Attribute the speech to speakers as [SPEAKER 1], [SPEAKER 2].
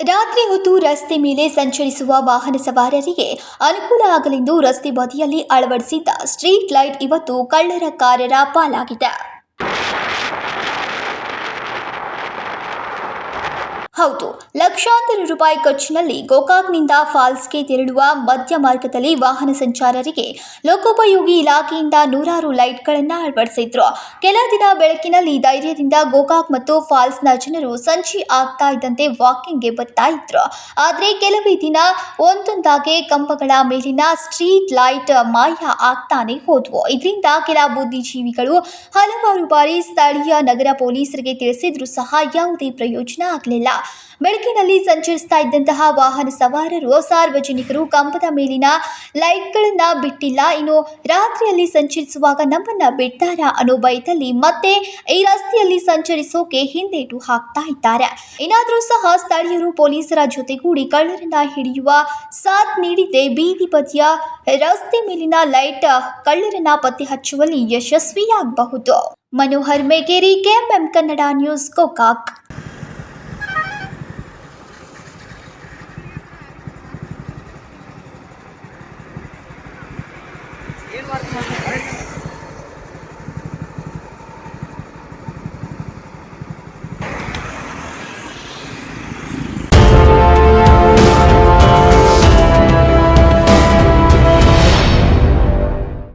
[SPEAKER 1] ರಾತ್ರಿ ಹೊತ್ತು ರಸ್ತೆ ಮೇಲೆ ಸಂಚರಿಸುವ ವಾಹನ ಸವಾರರಿಗೆ ಅನುಕೂಲ ಆಗಲೆಂದು ರಸ್ತೆ ಬದಿಯಲ್ಲಿ ಅಳವಡಿಸಿದ್ದ ಸ್ಟ್ರೀಟ್ ಲೈಟ್ ಇವತ್ತು ಕಳ್ಳರ ಕಾರರ ಪಾಲಾಗಿದೆ. ಹೌದು, ಲಕ್ಷಾಂತರ ರೂಪಾಯಿ ಖರ್ಚಿನಲ್ಲಿ ಗೋಕಾಕ್ನಿಂದ ಫಾಲ್ಸ್ಗೆ ತೆರಳುವ ಮಧ್ಯ ಮಾರ್ಗದಲ್ಲಿ ವಾಹನ ಸಂಚಾರರಿಗೆ ಲೋಕೋಪಯೋಗಿ ಇಲಾಖೆಯಿಂದ ನೂರಾರು ಲೈಟ್ಗಳನ್ನು ಅಳವಡಿಸಿದ್ರು. ಕೆಲ ದಿನ ಬೆಳಕಿನಲ್ಲಿ ಧೈರ್ಯದಿಂದ ಗೋಕಾಕ್ ಮತ್ತು ಫಾಲ್ಸ್ನ ಜನರು ಸಂಜೆ ಆಗ್ತಾ ಇದ್ದಂತೆ ವಾಕಿಂಗ್ಗೆ ಬರ್ತಾ ಇದ್ರು. ಆದರೆ ಕೆಲವೇ ದಿನ ಒಂದೊಂದಾಗೆ ಕಂಬಗಳ ಮೇಲಿನ ಸ್ಟ್ರೀಟ್ ಲೈಟ್ ಮಾಯ ಆಗ್ತಾನೆ ಹೋದ್ವು. ಇದರಿಂದ ಕೆಲ ಬುದ್ಧಿಜೀವಿಗಳು ಹಲವಾರು ಬಾರಿ ಸ್ಥಳೀಯ ನಗರ ಪೊಲೀಸರಿಗೆ ತಿಳಿಸಿದ್ರೂ ಸಹ ಯಾವುದೇ ಪ್ರಯೋಜನ ಆಗಲಿಲ್ಲ. ಬೆಳಕಿನಲ್ಲಿ ಸಂಚರಿಸ್ತಾ ಇದ್ದಂತಹ ವಾಹನ ಸವಾರರು ಸಾರ್ವಜನಿಕರು ಕಂಬದ ಮೇಲಿನ ಲೈಟ್ಗಳನ್ನ ಬಿಟ್ಟಿಲ್ಲ. ಇನ್ನು ರಾತ್ರಿಯಲ್ಲಿ ಸಂಚರಿಸುವಾಗ ನಮ್ಮನ್ನ ಬಿಡ್ತಾರಾ ಅನ್ನೋ ಭಯದಲ್ಲಿ ಮತ್ತೆ ಈ ರಸ್ತೆಯಲ್ಲಿ ಸಂಚರಿಸೋಕೆ ಹಿಂದೇಟು ಹಾಕ್ತಾ ಇದ್ದಾರೆ. ಏನಾದರೂ ಸಹ ಸ್ಥಳೀಯರು ಪೊಲೀಸರ ಜೊತೆಗೂಡಿ ಕಳ್ಳರನ್ನ ಹಿಡಿಯುವ ಸಾಥ್ ನೀಡಿದ್ರೆ ಬೀದಿ ಬದಿಯ ರಸ್ತೆ ಮೇಲಿನ ಲೈಟ್ ಕಳ್ಳರನ್ನ ಪತ್ತೆ ಹಚ್ಚುವಲ್ಲಿ ಯಶಸ್ವಿಯಾಗಬಹುದು. Manohar Megeri, KMM Kannada news, Gokak. Bien, Martín.